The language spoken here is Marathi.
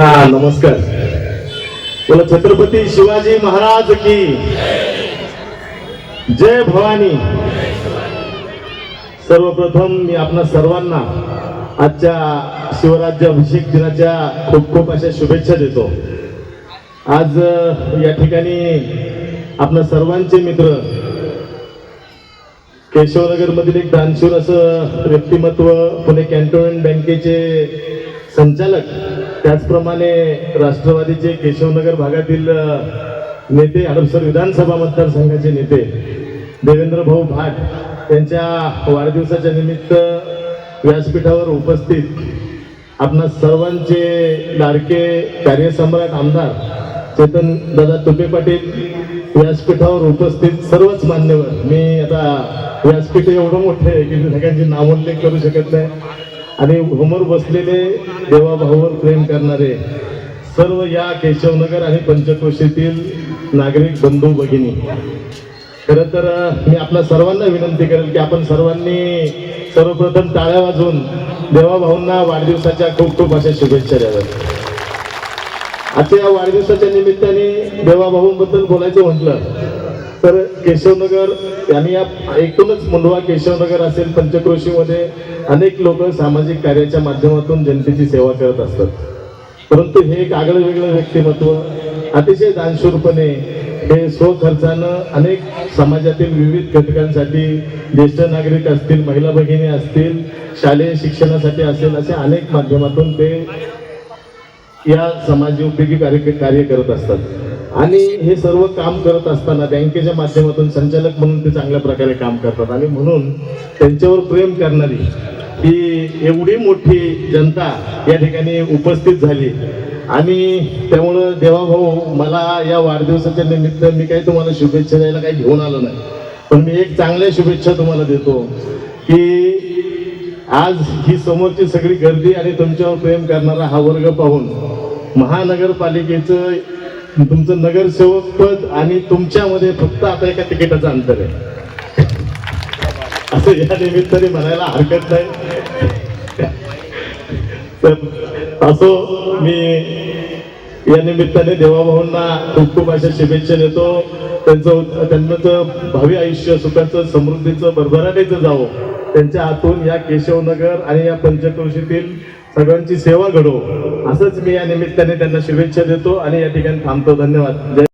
हा नमस्कार. बोला छत्रपती शिवाजी महाराज की जय भवानी. सर्वप्रथम मी आपणा सर्वांना आजच्या शिवराज्य अभिषेक दिनाच्या खूप खूप अशा शुभेच्छा देतो. आज या ठिकाणी आपल्या सर्वांचे मित्र केशवनगर मधील एक दानशूर असं व्यक्तिमत्व पुणे कॅन्टोन्मेंट बँकेचे संचालक त्याचप्रमाणे राष्ट्रवादीचे केशवनगर भागातील नेते हडपसर विधानसभा मतदारसंघाचे नेते देवेंद्र भाऊ भाट यांच्या वाढदिवसाच्या निमित्त व्यासपीठावर उपस्थित आपणा सर्वांचे लाडके कार्यसम्राट आमदार चेतन दादा तुपे पाटील व्यासपीठावर उपस्थित सर्वच मान्यवर. मी आता व्यासपीठ एवढं मोठं आहे की सगळ्यांची नामोल्लेख करू शकत नाही. आणि घुमर बसलेले देवाभाऊवर प्रेम करणारे सर्व या केशवनगर आणि पंचक्रोशीतील नागरिक बंधू भगिनी. खरं तर मी आपल्या सर्वांना विनंती करेल की आपण सर्वांनी सर्वप्रथम टाळ्या वाजवून देवाभाऊंना वाढदिवसाच्या खूप खूप अशा शुभेच्छा द्याव्यात. आजच्या या वाढदिवसाच्या निमित्ताने देवाभाऊंबद्दल बोलायचं म्हटलं तर केशवनगर आणि या एकूणच मुंडवा केशवनगर असेल पंचक्रोशीमध्ये अनेक लोक सामाजिक कार्याच्या माध्यमातून जनतेची सेवा करत असतात. परंतु हे एक आगळं वेगळं व्यक्तिमत्व अतिशय दानशूरपणे हे स्वखर्चानं अनेक समाजातील विविध घटकांसाठी ज्येष्ठ नागरिक असतील महिला भगिनी असतील शालेय शिक्षणासाठी असेल असे अनेक माध्यमातून ते या समाज उपयोगी कार्य कार्य करत असतात. आणि हे सर्व काम करत असताना बँकेच्या माध्यमातून संचालक म्हणून ते चांगल्या प्रकारे काम करतात. आणि म्हणून त्यांच्यावर प्रेम करणारी ही एवढी मोठी जनता या ठिकाणी उपस्थित झाली. आणि त्यामुळं देवाभाऊ मला या वाढदिवसाच्या निमित्त मी काही तुम्हाला शुभेच्छा द्यायला काही घेऊन आलो नाही. पण मी एक चांगल्या शुभेच्छा तुम्हाला देतो की आज ही समोरची सगळी गर्दी आणि तुमच्यावर प्रेम करणारा हा वर्ग पाहून महानगरपालिकेचं तुमचं नगरसेवक पद आणि तुमच्यामध्ये फक्त आता एका तिकिटाचं अंतर आहे. असं या निमित्ताने म्हणायला हरकत नाही. तर असो मी या निमित्ताने देवाभाऊंना खूप खूप अशा शुभेच्छा देतो. त्यांचं त्यांचं भावी आयुष्य सुखाचं समृद्धीचं भरभराटीचं जावं. त्यांच्या हातून या केशवनगर आणि या पंचक्रोशीतील सगळ्यांची सेवा घडो. असंच मी या निमित्ताने त्यांना शुभेच्छा देतो आणि या ठिकाणी थांबतो. धन्यवाद.